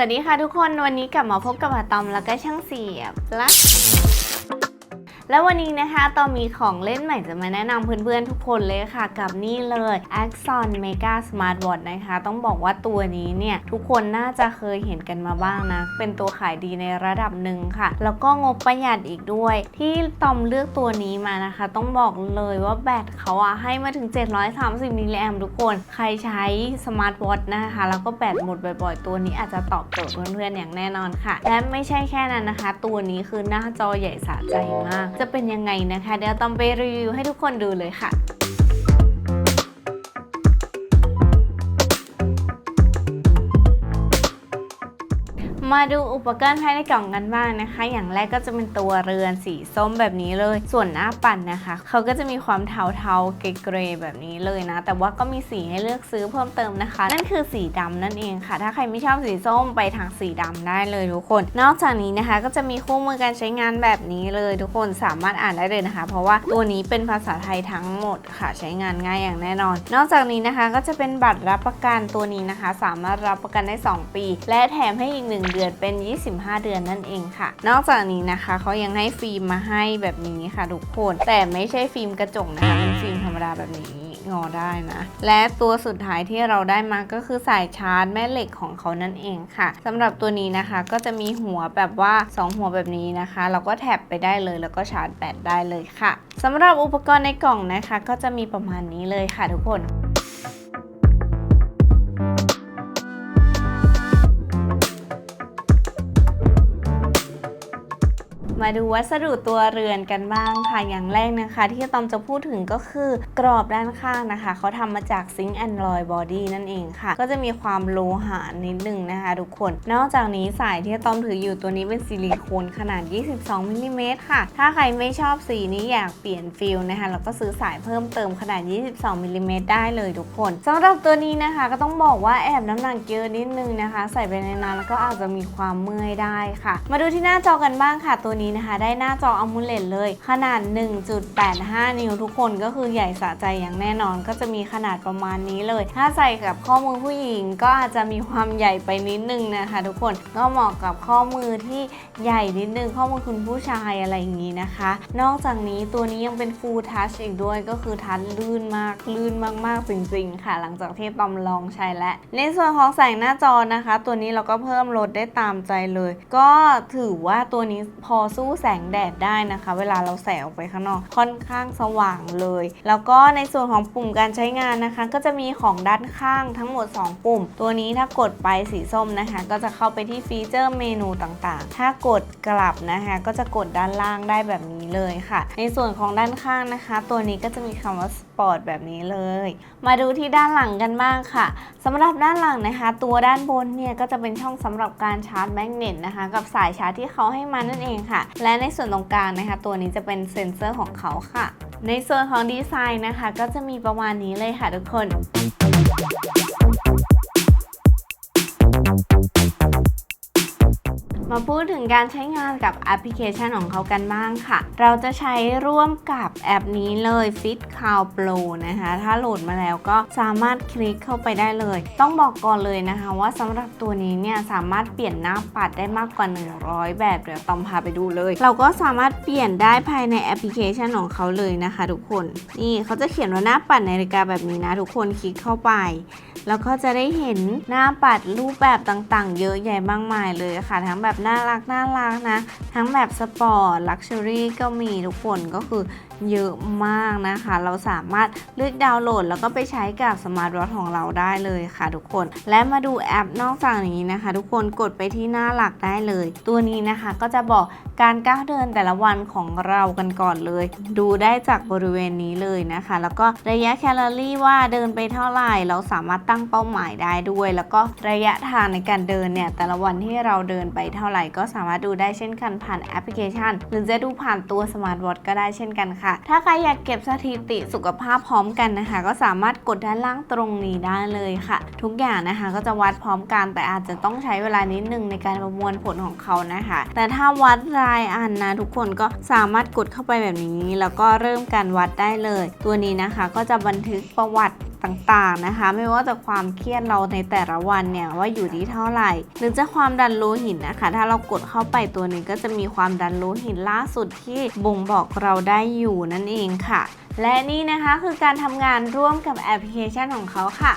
สวัสดีค่ะทุกคนวันนี้กลับมาพบกับอาตอมแล้วก็ช่างเสียบและ แล้ววันนี้นะคะตอมมีของเล่นใหม่จะมาแนะนำเพื่อนๆทุกคนเลยค่ะ กับนี่เลย Axon Mega Smart Watch นะคะ ต้องบอกว่าตัวนี้เนี่ย ทุกคนน่าจะเคยเห็นกันมาบ้างนะ เป็นตัวขายดีในระดับหนึ่งค่ะ แล้วก็งบประหยัดอีกด้วย ที่ตอมเลือกตัวนี้มานะคะ ต้องบอกเลยว่าแบตเขาอะให้มาถึง 730มิลลิแอมทุกคน ใครใช้สมาร์ทวอทนะคะ แล้วก็แบตหมดบ่อยๆ ตัวนี้อาจจะตอบโจทย์เพื่อนๆอย่างแน่นอนค่ะ และไม่ใช่แค่นั้นนะคะ ตัวนี้คือหน้าจอใหญ่สะใจมากจะเป็นยังไงนะคะ เดี๋ยวตอมไปรีวิวให้ทุกคนดูเลยค่ะ มาดูอุปกรณ์ภายในกล่องกันบ้างนะคะ อย่างแรกก็จะเป็นตัวเรือนสีส้มแบบนี้เลย ส่วนหน้าปั่นนะคะเขาก็จะมีความเทาๆเกรย์แบบนี้เลยนะ แต่ว่าก็มีสีให้เลือกซื้อเพิ่มเติมนะคะ นั่นคือสีดำนั่นเองค่ะ ถ้าใครไม่ชอบสีส้มไปทางสีดำได้เลยทุกคน นอกจากนี้นะคะ ก็จะมีคู่มือการใช้งานแบบนี้เลยทุกคนสามารถอ่านได้เลยนะคะ เพราะว่าตัวนี้เป็นภาษาไทยทั้งหมดค่ะใช้งานง่ายอย่างแน่นอน นอกจากนี้นะคะก็จะเป็นบัตรรับประกันตัวนี้นะคะ สามารถรับประกันได้ 2 ปี และแถมให้อีก1เดือนเป็น 25 เดือนนั่นเองค่ะ นอกจากนี้นะคะเขายังให้ฟิล์มมาให้แบบนี้ค่ะทุกคน แต่ไม่ใช่ฟิล์มกระจกนะคะเป็นฟิล์มธรรมดาแบบนี้งอได้นะ และตัวสุดท้ายที่เราได้มาก็คือสายชาร์จแม่เหล็กของเขานั่นเองค่ะสำหรับตัวนี้นะคะก็จะมีหัวแบบว่า 2 หัวแบบนี้นะคะ เราก็แท็บไปได้เลยแล้วก็ชาร์จแบตได้เลยค่ะสำหรับอุปกรณ์ในกล่องนะคะ ก็จะมีประมาณนี้เลยค่ะทุกคน มาดูวัสดุตัวเรือนกันบ้างค่ะ อย่างแรกนะคะ ที่ตอมจะพูดถึงก็คือกรอบด้านข้างนะคะ เขาทำมาจากซิงค์แอนดรอยบอดี้นั่นเองค่ะ ก็จะมีความโลหะนิดนึงนะคะ ทุกคน นอกจากนี้สายที่ตอมถืออยู่ตัวนี้เป็นซิลิโคนขนาด 22มิลลิเมตรค่ะ ถ้าใครไม่ชอบสีนี้อยากเปลี่ยนฟิลนะคะแล้วก็ซื้อสายเพิ่มเติมขนาด 22มิลลิเมตรได้เลยทุกคนสำหรับตัวนี้นะคะก็ต้องบอกว่าแอบน้ำหนักเยอะนิดนึงนะคะ ใส่ไปในนานแล้วก็อาจจะมีความเมื่อยได้ค่ะ มาดูที่หน้าจอกันบ้างค่ะตัวนี้นะคะ ได้หน้าจออ m o l e d เลย ขนาด 1.85 นิ้วทุกคนก็คือใหญ่สะใจอย่างแน่นอน ก็จะมีขนาดประมาณนี้เลย ถ้าใส่กับข้อมือผู้หญิงก็อาจจะมีความใหญ่ไปนิดนึงนะคะ ทุกคนก็เหมาะกับข้อมือที่ใหญ่นิดนึงข้อมือคุณผู้ชายอะไรอย่างนี้นะคะ นอกจากนี้ตัวนี้ยังเป็น Full Touch อีกด้วยก็คือทัชลื่นมากลื่นมากๆจริงๆ ค่ะ หลังจากที่ตอมลองใช้แล้วในส่วนของแสงหน้าจอนะคะ ตัวนี้เราก็เพิ่มลดได้ตามใจเลย ก็ถือว่าตัวนี้พอสู้แสงแดดได้นะคะ เวลาเราแสงออกไปข้างนอกค่อนข้างสว่างเลย แล้วก็ในส่วนของปุ่มการใช้งานนะคะ ก็จะมีของด้านข้างทั้งหมด 2 ปุ่ม ตัวนี้ถ้ากดไปสีส้มนะคะ ก็จะเข้าไปที่ฟีเจอร์เมนูต่างๆ ถ้ากดกลับนะคะก็จะกดด้านล่างได้แบบนี้เลยค่ะ ในส่วนของด้านข้างนะคะ ตัวนี้ก็จะมีคำว่าสปอร์ตแบบนี้เลย มาดูที่ด้านหลังกันบ้างค่ะสำหรับด้านหลังนะคะ ตัวด้านบนเนี่ยก็จะเป็นช่องสำหรับการชาร์จแมกเนตนะคะ กับสายชาร์จที่เขาให้มานั่นเองค่ะและในส่วนตรงกลางนะคะ ตัวนี้จะเป็นเซ็นเซอร์ของเขาค่ะ ในส่วนของดีไซน์นะคะ ก็จะมีประมาณนี้เลยค่ะทุกคน มาพูดถึงการใช้งานกับแอปพลิเคชันของเขากันบ้างค่ะ เราจะใช้ร่วมกับแอปนี้เลย Fit Cow Pro นะคะ ถ้าโหลดมาแล้วก็สามารถคลิกเข้าไปได้เลย ต้องบอกก่อนเลยนะคะ ว่าสำหรับตัวนี้เนี่ยสามารถเปลี่ยนหน้าปัดได้มากกว่า 100 แบบเดี๋ยวตอมพาไปดูเลย เราก็สามารถเปลี่ยนได้ภายในแอปพลิเคชันของเขาเลยนะคะ ทุกคน นี่เขาจะเขียนว่าหน้าปัดนาฬิกาแบบนี้นะทุกคนคลิกเข้าไป แล้วก็จะได้เห็นหน้าปัดรูปแบบต่างๆ เยอะแยะมากมายเลยค่ะ ทั้งแบบน่ารักน่ารักนะ ทั้งแบบสปอร์ตลักชัวรี่ก็มีทุกคนก็คือ เยอะมากนะคะ เราสามารถเลือกดาวน์โหลด แล้วก็ไปใช้กับสมาร์ทวอทของเราได้เลยค่ะทุกคน และมาดูแอปนอกจากนี้นะคะ ทุกคนกดไปที่หน้าหลักได้เลย ตัวนี้นะคะก็จะบอกการก้าวเดินแต่ละวันของเรากันก่อนเลย ดูได้จากบริเวณนี้เลยนะคะ แล้วก็ระยะแคลอรี่ว่าเดินไปเท่าไหร่ เราสามารถตั้งเป้าหมายได้ด้วย แล้วก็ระยะทางในการเดินเนี่ยแต่ละวันที่เราเดินไปเท่าไหร่ ก็สามารถดูได้เช่นกันผ่านแอปพลิเคชัน หรือจะดูผ่านตัวสมาร์ทวอทก็ได้เช่นกันค่ะถ้าใครอยากเก็บสถิติสุขภาพพร้อมกันนะคะ ก็สามารถกดด้านล่างตรงนี้ได้เลยค่ะ ทุกอย่างนะคะก็จะวัดพร้อมกันแต่อาจจะต้องใช้เวลานิดนึงในการประมวลผลของเขานะคะ แต่ถ้าวัดรายอันนะทุกคนก็สามารถกดเข้าไปแบบนี้ แล้วก็เริ่มการวัดได้เลย ตัวนี้นะคะก็จะบันทึกประวัติต่างๆนะคะ ไม่ว่าจะความเครียดเราในแต่ละวันเนี่ยว่าอยู่ที่เท่าไหร่ หรือจะความดันโลหิตนะคะ ถ้าเรากดเข้าไปตัวนี้ก็จะมีความดันโลหิตล่าสุดที่บ่งบอกเราได้อยู่นั่นเองค่ะ และนี่นะคะคือการทำงานร่วมกับแอปพลิเคชันของเขาค่ะ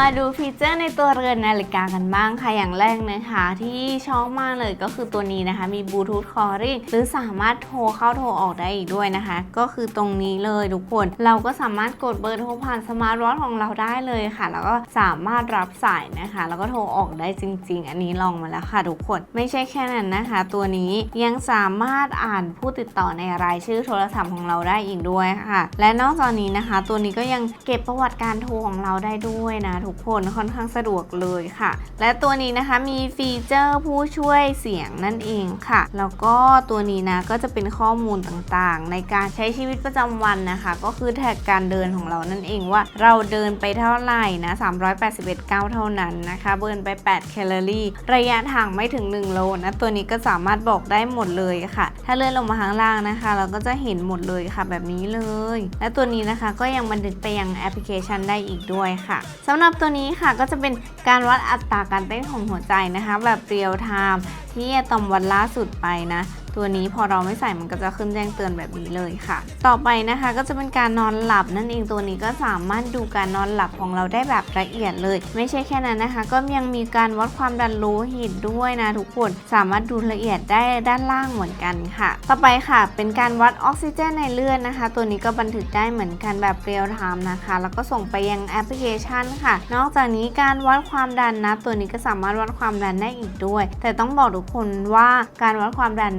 มาดูฟีเจอร์ในตัวเรือนนาฬิกากันบ้างค่ะอย่างแรกนะคะ ที่ชอบมากเลยก็คือตัวนี้นะคะ มีบลูทูธคอร์ริงหรือสามารถโทรเข้าโทรออกได้อีกด้วยนะคะ ก็คือตรงนี้เลยทุกคน เราก็สามารถกดเบอร์โทรผ่านสมาร์ทวอทของเราได้เลยค่ะ แล้วก็สามารถรับสายนะคะ แล้วก็โทรออกได้จริง ๆ อันนี้ลองมาแล้วค่ะทุกคนไม่ใช่แค่นั้นนะคะ ตัวนี้ยังสามารถอ่านผู้ติดต่อในรายชื่อโทรศัพท์ของเราได้อีกด้วยค่ะ และนอกจากนี้นะคะ ตัวนี้ก็ยังเก็บประวัติการโทรของเราได้ด้วยนะทุกคนค่อนข้างสะดวกเลยค่ะ และตัวนี้นะคะมีฟีเจอร์ผู้ช่วยเสียงนั่นเองค่ะ แล้วก็ตัวนี้นะก็จะเป็นข้อมูลต่างๆ ในการใช้ชีวิตประจำวันนะคะ ก็คือแท็กการเดินของเรานั่นเองว่าเราเดินไปเท่าไหร่นะ381ก้าวเท่านั้นนะคะเบิร์นไป 8 แคลอรี่ ระยะทางไม่ถึง 1 โลนะ ตัวนี้ก็สามารถบอกได้หมดเลยค่ะ ถ้าเลื่อนลงมาข้างล่างนะคะ เราก็จะเห็นหมดเลยค่ะแบบนี้เลย และตัวนี้นะคะก็ยังบันทึกไปยังแอปพลิเคชันได้อีกด้วยค่ะสำหรับตัวนี้ค่ะก็จะเป็นการวัดอัตราการเต้นของหัวใจนะคะ แบบเรียลไทม์ที่อะตอมวัดล่าสุดไปนะ ตัวนี้พอเราไม่ใส่มันก็จะขึ้นแจ้งเตือนแบบนี้เลยค่ะ ต่อไปนะคะก็จะเป็นการนอนหลับนั่นเองตัวนี้ก็สามารถดูการนอนหลับของเราได้แบบละเอียดเลย ไม่ใช่แค่นั้นนะคะ ก็ยังมีการวัดความดันโลหิตด้วยนะทุกคนสามารถดูละเอียดได้ด้านล่างเหมือนกันค่ะ ต่อไปค่ะเป็นการวัดออกซิเจนในเลือดนะคะ ตัวนี้ก็บันทึกได้เหมือนกันแบบเรียลไทม์นะคะ แล้วก็ส่งไปยังแอปพลิเคชันค่ะ นอกจากนี้การวัดความดันนะ ตัวนี้ก็สามารถวัดความดันได้อีกด้วย แต่ต้องบอกทุกคนว่าการวัดความดัน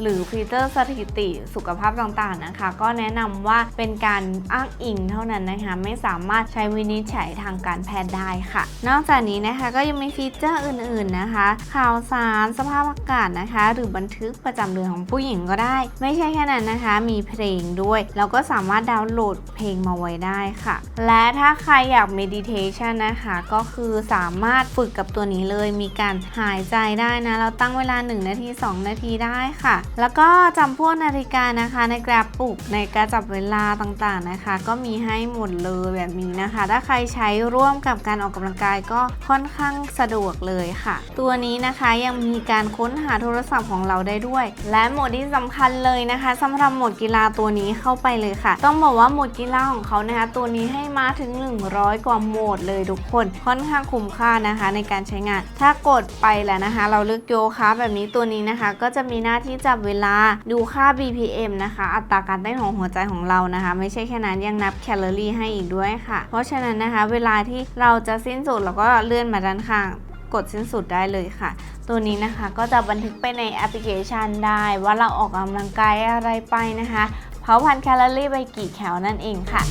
หรือฟีเจอร์สถิติสุขภาพต่างๆนะคะ ก็แนะนำว่าเป็นการอ้างอิงเท่านั้นนะคะ ไม่สามารถใช้วินิจฉัยทางการแพทย์ได้ค่ะ นอกจากนี้นะคะก็ยังมีฟีเจอร์อื่นๆนะคะ ข่าวสารสภาพอากาศนะคะ หรือบันทึกประจำเดือนของผู้หญิงก็ได้ ไม่ใช่แค่นั้นนะคะ มีเพลงด้วยแล้วก็สามารถดาวน์โหลดเพลงมาไว้ได้ค่ะ และถ้าใครอยาก meditation นะคะก็คือสามารถฝึกกับตัวนี้เลยมีการหายใจได้นะ เราตั้งเวลา 1 นาที 2 นาทีได้ค่ะแล้วก็จำพวกนาฬิกานะคะในกราฟปลุกในการจับเวลาต่างๆนะคะ ก็มีให้หมดเลยแบบนี้นะคะ ถ้าใครใช้ร่วมกับการออกกำลังกายก็ค่อนข้างสะดวกเลยค่ะ ตัวนี้นะคะยังมีการค้นหาโทรศัพท์ของเราได้ด้วย และโหมดที่สำคัญเลยนะคะสำหรับโหมดกีฬาตัวนี้เข้าไปเลยค่ะ ต้องบอกว่าโหมดกีฬาของเขานะคะตัวนี้ให้มาถึง 100 กว่าโหมดเลยทุกคน ค่อนข้างคุ้มค่านะคะ ในการใช้งาน ถ้ากดไปแล้วนะคะ เราเลือกโยคะแบบนี้ตัวนี้นะคะ ก็จะมีหน้าที่จับเวลาดูค่า BPM นะคะ อัตราการเต้นของหัวใจของเรานะคะ ไม่ใช่แค่นั้นยังนับแคลอรี่ให้อีกด้วยค่ะ เพราะฉะนั้นนะคะ เวลาที่เราจะสิ้นสุดเราก็เลื่อนมาด้านข้างกดสิ้นสุดได้เลยค่ะ ตัวนี้นะคะก็จะบันทึกไปในแอปพลิเคชันได้ ว่าเราออกกำลังกายอะไรไปนะคะ เผาพันแคลอรี่ไปกี่แคลนั่นเองค่ะ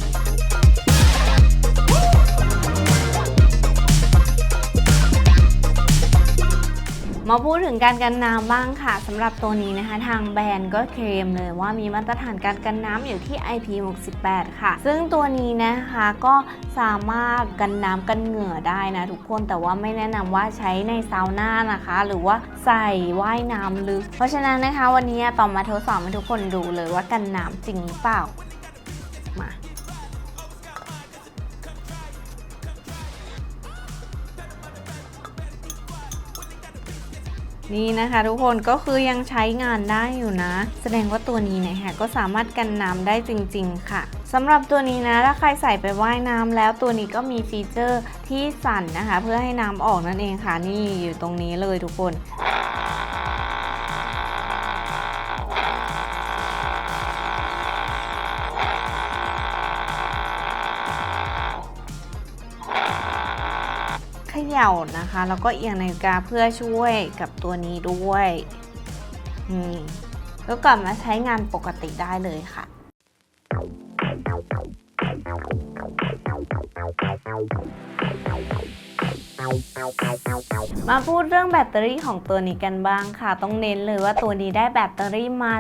มาพูดถึงการกันน้ำบ้างค่ะสำหรับตัวนี้นะคะ ทางแบรนด์ก็เคลมเลยว่ามีมาตรฐานการกันน้ำอยู่ที่ IP68 ค่ะ ซึ่งตัวนี้นะคะก็สามารถกันน้ำกันเหงื่อได้นะทุกคนแต่ว่าไม่แนะนำว่าใช้ในซาวน่านะคะ หรือว่าใส่ว่ายน้ำลึก เพราะฉะนั้นนะคะวันนี้ต่อมาทดสอบให้ทุกคนดูเลยว่ากันน้ำจริงหรือเปล่า นี่นะคะทุกคนก็คือยังใช้งานได้อยู่นะ แสดงว่าตัวนี้เนะคะก็สามารถกันน้ำได้จริง ๆ ค่ะสำหรับตัวนี้นะถ้าใครใส่ไปว่ายน้ำแล้วตัวนี้ก็มีฟีเจอร์ที่สั่นนะคะ เพื่อให้น้ำออกนั่นเองค่ะนี่อยู่ตรงนี้เลยทุกคน เขย่านะคะ แล้วก็เอียงนาฬิกาเพื่อช่วยกับตัวนี้ด้วยนี่แล้วกลับมาใช้งานปกติได้เลยค่ะ Ow. มาพูดเรื่องแบตเตอรี่ของตัวนี้กันบ้างค่ะ ต้องเน้นเลยว่าตัวนี้ได้แบตเตอรี่มา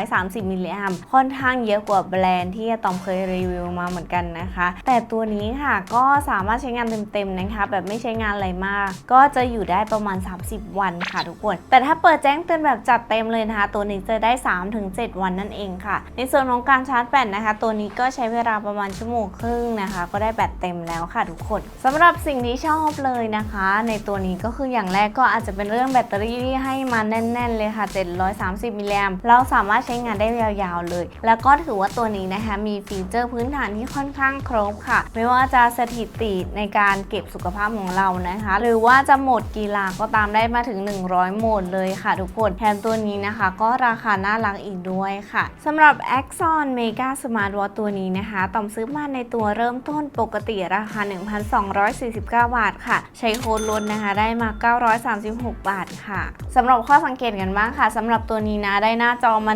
730 มิลลิแอมป์ค่อนข้างเยอะกว่าแบรนด์ที่ตอมเคยรีวิวมาเหมือนกันนะคะ แต่ตัวนี้ค่ะก็สามารถใช้งานเต็มๆนะคะ แบบไม่ใช้งานอะไรมาก ก็จะอยู่ได้ประมาณ 30 วันค่ะทุกคน แต่ถ้าเปิดแจ้งเตือนแบบจัดเต็มเลยนะคะ ตัวนี้จะได้ 3-7 วันนั่นเองค่ะ ในส่วนของการชาร์จแบตนะคะ ตัวนี้ก็ใช้เวลาประมาณชั่วโมงครึ่งนะคะ ก็ได้แบตเต็มแล้วค่ะทุกคนสำหรับสิ่งที่ชอบเลยนะคะในตัวนี้ก็คืออย่างแรกก็อาจจะเป็นเรื่องแบตเตอรี่ที่ให้มาแน่น ๆ เลยค่ะ 730 มิลลิแอมป์เราสามารถใช้งานได้ยาวๆเลย แล้วก็ถือว่าตัวนี้นะคะมีฟีเจอร์พื้นฐานที่ค่อนข้างครบค่ะ ไม่ว่าจะสถิติในการเก็บสุขภาพของเรานะคะ หรือว่าจะโหมดกีฬาก็ตามได้มาถึง 100 โหมดเลยค่ะทุกคนแถมตัวนี้นะคะ ก็ราคาน่ารักอีกด้วยค่ะสำหรับ Axon Mega Smart Watch ตัวนี้นะคะต่อมซื้อมาในตัวเริ่มต้นปกติราคา 1,249 บาทค่ะ ใช้โค้ดลดนะคะ ได้มา 936 บาทค่ะสำหรับข้อสังเกตกันบ้างค่ะสำหรับตัวนี้นะได้หน้าจอมา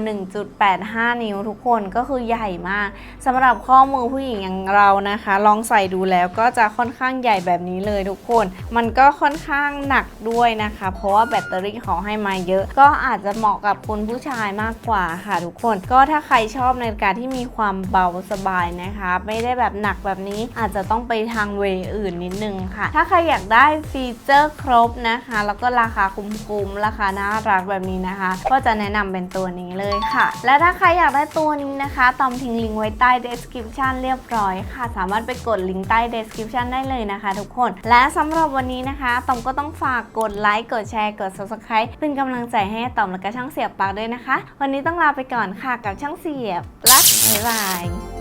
1.85 นิ้วทุกคนก็คือใหญ่มากสำหรับข้อมือผู้หญิงอย่างเรานะคะ ลองใส่ดูแล้วก็จะค่อนข้างใหญ่แบบนี้เลยทุกคน มันก็ค่อนข้างหนักด้วยนะคะ เพราะว่าแบตเตอรี่เขาให้มาเยอะ ก็อาจจะเหมาะกับคุณผู้ชายมากกว่าค่ะทุกคน ก็ถ้าใครชอบในการที่มีความเบาสบายนะคะ ไม่ได้แบบหนักแบบนี้อาจจะต้องไปทางเวย์อื่นนิดนึงค่ะ ถ้าใครอยากได้ฟีเจอร์ครบนะคะ แล้วก็ราคาคุ้มๆ ราคาน่ารักแบบนี้นะคะ ก็จะแนะนำเป็นตัวนี้เลยค่ะ และถ้าใครอยากได้ตัวนี้นะคะตอมทิ้งลิงก์ไว้ใต้ description เรียบร้อยค่ะ สามารถไปกดลิงก์ใต้ description ได้เลยนะคะทุกคน และสำหรับวันนี้นะคะตอมก็ต้องฝากกดไลค์ กดแชร์ กด subscribe เป็นกำลังใจให้ตอมและก็ช่างเสียบปลักด้วยนะคะ วันนี้ต้องลาไปก่อนค่ะกับช่างเสียบปลักบ๊ายบาย